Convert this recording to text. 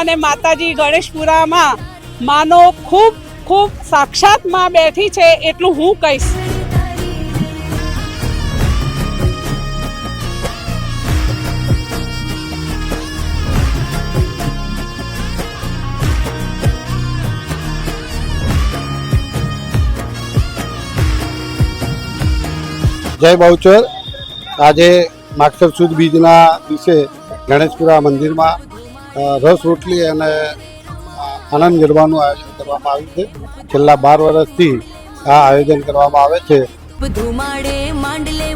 અને માતાજી ગણેશપુરામાં માનો ખૂબ ખૂબ સાક્ષાતમાં બેઠી છે એટલું હું કહીશ. જય બહુચર. આજે માગસર સુદ બીજના દિવસે ગણેશપુરા મંદિરમાં રસ રોટલી અને આનંદ ગરબાનું આયોજન કરવામાં આવ્યું છે. છેલ્લા બાર વર્ષથી આ આયોજન કરવામાં આવે છે. ધુમાડે માંડલે